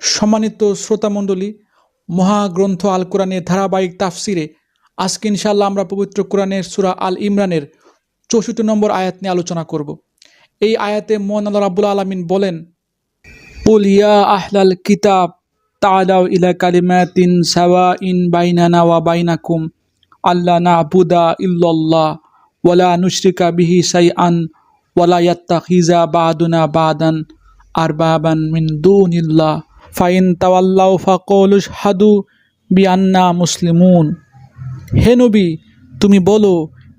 সম্মানিত শ্রোতামণ্ডলী, মহাগ্রন্থ আল কোরআনের ধারাবাহিক তাফসিরে আজকে ইনশাল্লাহ আমরা পবিত্র কোরআনের সুরা আল ইমরানের চৌষট্টি নম্বর আয়াত নিয়ে আলোচনা করব। এই আয়াতে মোহন আল্লাহ রাবুল আলমিন বলেন পুলিয়া আহলাল কিতাব তালাও ইলা কালিমাতিন সাওয়া ইন বাইনানা ওয়া বাইনাকুম আল্লাহ না আবুদা ইল্লাল্লাহ ওয়ালা নুশরিকা বিহি সাই আন ওয়ালা ইয়াত্তা বাদুনা বাদান আর বাবান মিন দুনিল্লাহ। ফাইন তাওয়াল্লাউ ফাকৌলুস হাদু বিয়ান্না মুসলিমুন। হে নবী, তুমি বলো,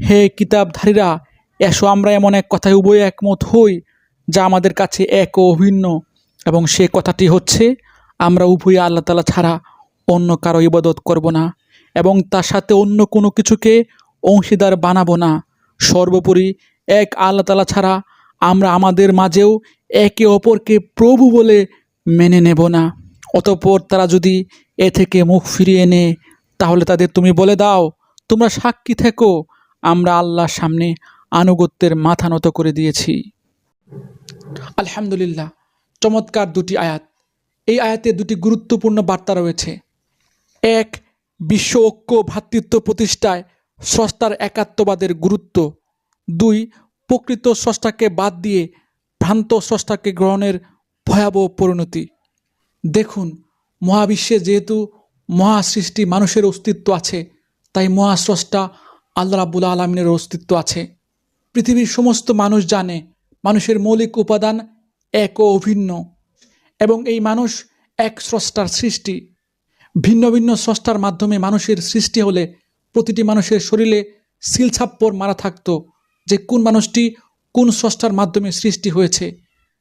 হে কিতাবধারীরা, এসো আমরা এমন এক কথায় উভয় একমত হই, যা আমাদের কাছে এক ও অভিন্ন, এবং সে কথাটি হচ্ছে, আমরা উভয় আল্লাহ তালা ছাড়া অন্য কারও ইবাদত করব না, এবং তার সাথে অন্য কোনো কিছুকে অংশীদার বানাবো না। সর্বোপরি এক আল্লাহ তালা ছাড়া আমরা আমাদের মাঝেও একে অপরকে প্রভু বলে মেনে নেব না। অতঃপর তারা যদি এ থেকে মুখ ফিরিয়ে নেয়, তাহলে তাদের তুমি বলে দাও, তোমরা সাক্ষী থেকো, আমরা আল্লাহর সামনে আনুগত্যের মাথা নত করে দিয়েছি। আলহামদুলিল্লাহ, চমৎকার দুটি আয়াত। এই আয়াতে দুটি গুরুত্বপূর্ণ বার্তা রয়েছে। এক, বিশ্ব ঐক্য ভ্রাতৃত্ব প্রতিষ্ঠায় স্রষ্টার একাত্মবাদের গুরুত্ব। দুই, প্রকৃত স্রষ্টাকে বাদ দিয়ে ভ্রান্ত স্রষ্টাকে গ্রহণের ভয়াবহ পরিণতি। দেখুন, মহাবিশ্বে যেহেতু মহাসৃষ্টি মানুষের অস্তিত্ব আছে, তাই মহাস্রষ্টা আল্লাহ রাবুল আলমিনের অস্তিত্ব আছে। পৃথিবীর সমস্ত মানুষ জানে, মানুষের মৌলিক উপাদান এক ও অভিন্ন, এবং এই মানুষ এক স্রষ্টার সৃষ্টি। ভিন্ন ভিন্ন স্রষ্টার মাধ্যমে মানুষের সৃষ্টি হলে প্রতিটি মানুষের শরীরে সিলছাপ্পর মারা থাকতো, যে কোন মানুষটি কোন স্রষ্টার মাধ্যমে সৃষ্টি হয়েছে।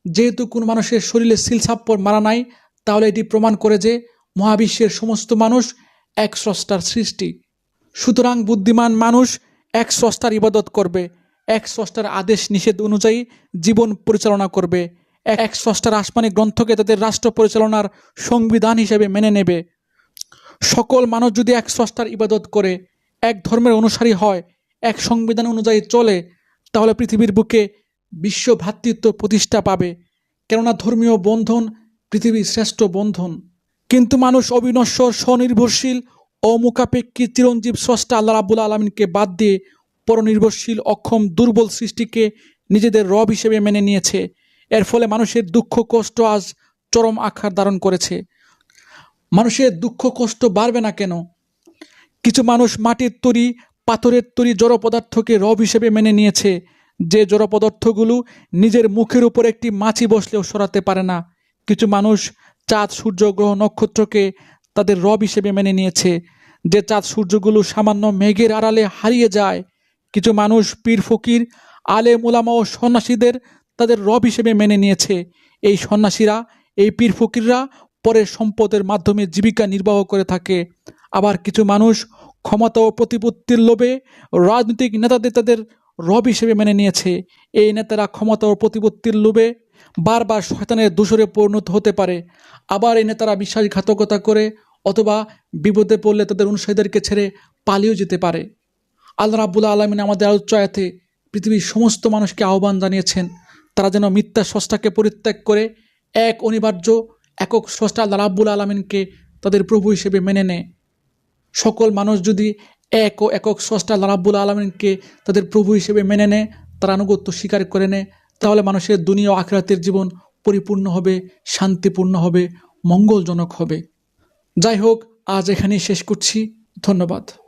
যেহেতু কোন মানুষের শরীরে সিলছাপ্পর মারা নাই, তাহলে এটি প্রমাণ করে যে মহাবিশ্বের সমস্ত মানুষ এক স্রষ্টার সৃষ্টি। সুতরাং বুদ্ধিমান মানুষ এক স্রষ্টার ইবাদত করবে, এক স্রষ্টার আদেশ নিষেধ অনুযায়ী জীবন পরিচালনা করবে, এক স্রষ্টার আসমানি গ্রন্থকে তাদের রাষ্ট্র পরিচালনার সংবিধান হিসেবে মেনে নেবে। সকল মানুষ যদি এক স্রষ্টার ইবাদত করে, এক ধর্মের অনুসারী হয়, এক সংবিধান অনুযায়ী চলে, তাহলে পৃথিবীর বুকে বিশ্ব ভ্রাতৃত্ব প্রতিষ্ঠা পাবে। কেননা ধর্মীয় বন্ধন পৃথিবীর শ্রেষ্ঠ বন্ধন। কিন্তু মানুষ অবিনশ্বর, স্বনির্ভরশীল অমুখাপেক্ষী চিরঞ্জীব স্রষ্টা আল্লাহ রাবুল আলমিনকে বাদ দিয়ে পরনির্ভরশীল, অক্ষম, দুর্বল সৃষ্টিকে নিজেদের রব হিসেবে মেনে নিয়েছে। এর ফলে মানুষের দুঃখ, কষ্ট আজ চরম আকার ধারণ করেছে। মানুষের দুঃখ, কষ্ট বাড়বে না কেন? কিছু মানুষ মাটির তৈরি, পাথরের তৈরি জড় পদার্থকে রব হিসেবে মেনে নিয়েছে। যে জড় পদার্থগুলো নিজের মুখের উপর একটি মাছি বসলেও সরাতে পারে না। কিছু মানুষ চাঁদ, সূর্য, গ্রহ, নক্ষত্রকে তাদের রব হিসেবে মেনে নিয়েছে। যে চাঁদ, সূর্যগুলো সামান্য মেঘের আড়ালে হারিয়ে যায়, কিছু মানুষ পীর, ফকির আলে মোলামা ও সন্ন্যাসীদের তাদের রব হিসেবে মেনে নিয়েছে। এই সন্ন্যাসীরা, এই পীর, ফকিররা পরে সম্পদের মাধ্যমে জীবিকা নির্বাহ করে থাকে। আবার কিছু মানুষ ক্ষমতা ও প্রতিপত্তির লোভে রাজনৈতিক নেতাদের তাদের রব হিসেবে মেনে নিয়েছে। এই নেতারা ক্ষমতা ও প্রতিপত্তির লোভে বারবার শয়তানের দূষরে পরিণত হতে পারে। আবার এই নেতারা বিশ্বাসঘাতকতা করে অথবা বিপদে পড়লে তাদের অনুসারীদেরকে ছেড়ে পালিয়েও যেতে পারে। আল্লাহ রাবুল্লা আলমিন আমাদের আলোচয়াতে পৃথিবীর সমস্ত মানুষকে আহ্বান জানিয়েছেন, তারা যেন মিথ্যা স্রষ্টাকে পরিত্যাগ করে এক অনিবার্য, একক স্রষ্টা আল্লাহ রাব্বুল আলমিনকে তাদের প্রভু হিসেবে মেনে নেয়। সকল মানুষ যদি এক ও একক স্রষ্টা আল্লাহ রাব্বুল আলমিনকে তাদের প্রভু হিসেবে মেনে নেয় তার আনুগত্য স্বীকার করে নেয় তাহলে মানুষের দুনিয়া আখরাতের জীবন পরিপূর্ণ হবে, শান্তিপূর্ণ হবে, মঙ্গলজনক হবে। যাই হোক, আজ এখানেই শেষ করছি। ধন্যবাদ।